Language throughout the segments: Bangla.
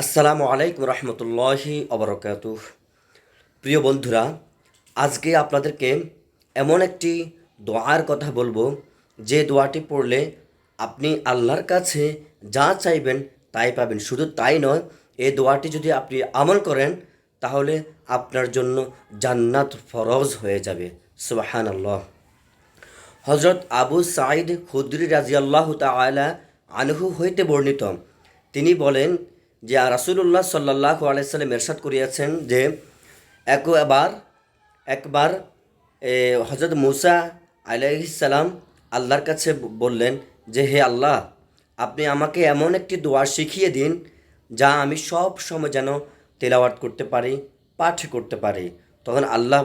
আসসালামু আলাইকুম রহমতুল্লাহি অবরকাত। প্রিয় বন্ধুরা, আজকে আপনাদেরকে এমন একটি দোয়ার কথা বলব, যে দোয়াটি পড়লে আপনি আল্লাহর কাছে যা চাইবেন তাই পাবেন। শুধু তাই নয় এই দোয়াটি যদি আপনি আমল করেন, তাহলে আপনার জন্য জান্নাত ফরজ হয়ে যাবে। সুবাহান আল্লাহ হজরত আবু সাইদ খুদ্রি রাজিয়াল্লাহ তালা আনহু হইতে বর্ণিত। তিনি বলেন যে রাসুলুল্লাহ সাল্লাহ আলাইসাল্লাম এরশাদ করিয়াছেন যে একবার একবার হজরত মুসা আলাইসাল্লাম আল্লাহর কাছে বললেন যে, হে আল্লাহ, আপনি আমাকে এমন একটি দোয়া শিখিয়ে দিন যা আমি সব সময় যেন তেলাওয়াত করতে পারি, পাঠ করতে পারি। তখন আল্লাহ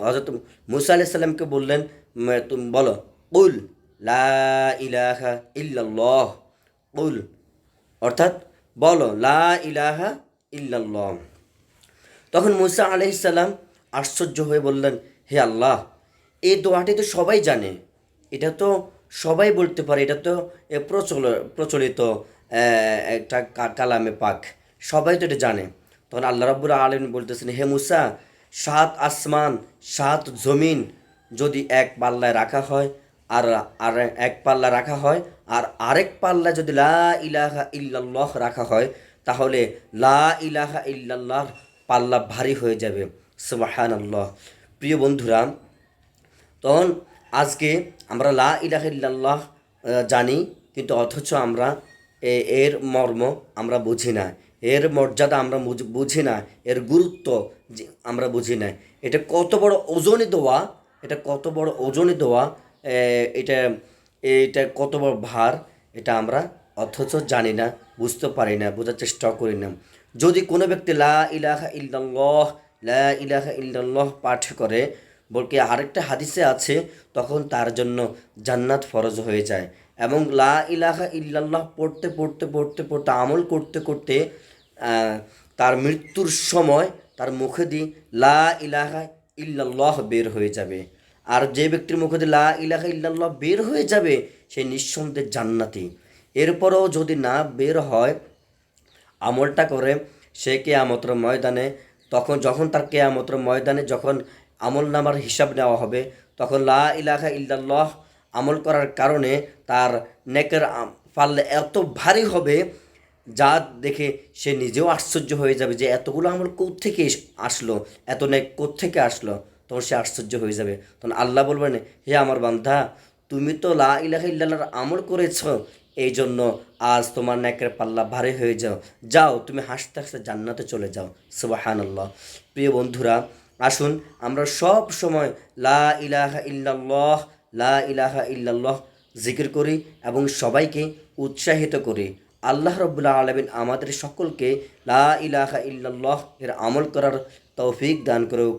হজরত মুসা আলাইহিস সাল্লামকে বললেন তুমি বলো উল লা ইলাহা ইল্লাল্লাহ উল অর্থাৎ বলো, লা ইলাহা ইল্লাল্লাহ। তখন মুসা আলাইসাল্লাম আশ্চর্য হয়ে বললেন, হে আল্লাহ এই দোয়াটি তো সবাই জানে। এটা তো সবাই বলতে পারে, এটা তো প্রচল, প্রচলিত একটা কালামে পাক। সবাই তো এটা জানে। তখন আল্লাহ রাব্বুল আলম বলতেছেন, হে মুসা, সাত আসমান, সাত জমিন যদি এক পাল্লায় রাখা হয় আর আর এক পাল্লা রাখা হয়। আর আরেক পাল্লা যদি লা ইলাহা ইল্লাল্লাহ রাখা হয়, তাহলে লা ইলাহা ইল্লাল্লাহ পাল্লা ভারী হয়ে যাবে। সুবাহান আল্লাহ প্রিয় বন্ধুরা, তখন আজকে আমরা লা ইলাহা ইল্লাল্লাহ জানি, কিন্তু অথচ আমরা এর মর্ম আমরা বুঝি না। এর মর্যাদা আমরা বুঝি না। এর গুরুত্ব আমরা বুঝি না। এটা কত বড় ওজনে দেওয়া এটা কত বড় ওজনে দেওয়া এটা এটা কত বড় ভার, এটা আমরা অথচ জানি না, বুঝতে পারি না, বোঝার চেষ্টা করি না। যদি কোনো ব্যক্তি লা ইলাহা ইল্লাল্লাহ, লা ইলাহা ইল্লাল্লাহ পাঠ করে বলকে আরেকটা হাদিসে আছে, তখন তার জন্য জান্নাত ফরজ হয়ে যায়। এবং লা ইলাহা ইল্লাল্লাহ পড়তে পড়তে পড়তে পড়তে, আমল করতে করতে তার মৃত্যুর সময় তার মুখে দিয়ে লা ইলাহা ইল্লাল্লাহ বের হয়ে যাবে। আর যে ব্যক্তির মুখে দিয়ে লা ইলাহা ইল্লাল্লাহ বের হয়ে যাবে, সে নিঃসন্দেহে জান্নাতি। এরপরও যদি না বের হয়, আমলটা করে, সে কেয়ামতর ময়দানে, তখন যখন তার কেয়ামতর ময়দানে যখন আমল নামার হিসাব নেওয়া হবে, তখন লা ইলাহা ইল্লাল্লাহ আমল করার কারণে তার নেকের পাল্লে এত ভারী হবে, যা দেখে সে নিজেও আশ্চর্য হয়ে যাবে যে এতগুলো আমল এস- আসলো, এত নেক কোত্থেকে আসলো। তখন সে আশ্চর্য হয়ে যাবে। তখন আল্লাহ বলবেন, হে আমার বান্ধা তুমি তো লা ইলাহা ইল্লাল্লাহর আমল করেছ এই জন্য আজ তোমার নেকের পাল্লা ভারী হয়ে যাও। যাও, তুমি হাসতে হাসতে জান্নাতে চলে যাও। সুবাহান আল্লাহ প্রিয় বন্ধুরা, আসুন আমরা সব সময় লা ইলাহা ইল্লাল্লাহ, লা ইলাহা ইল্লাল্লাহ জিকির করি এবং সবাইকে উৎসাহিত করি। আল্লাহ রব্বুল্লাহ আলমিন আমাদের সকলকে লা ইলাহা ইল্লাল্লাহ এর আমল করার তৌফিক দান করুক।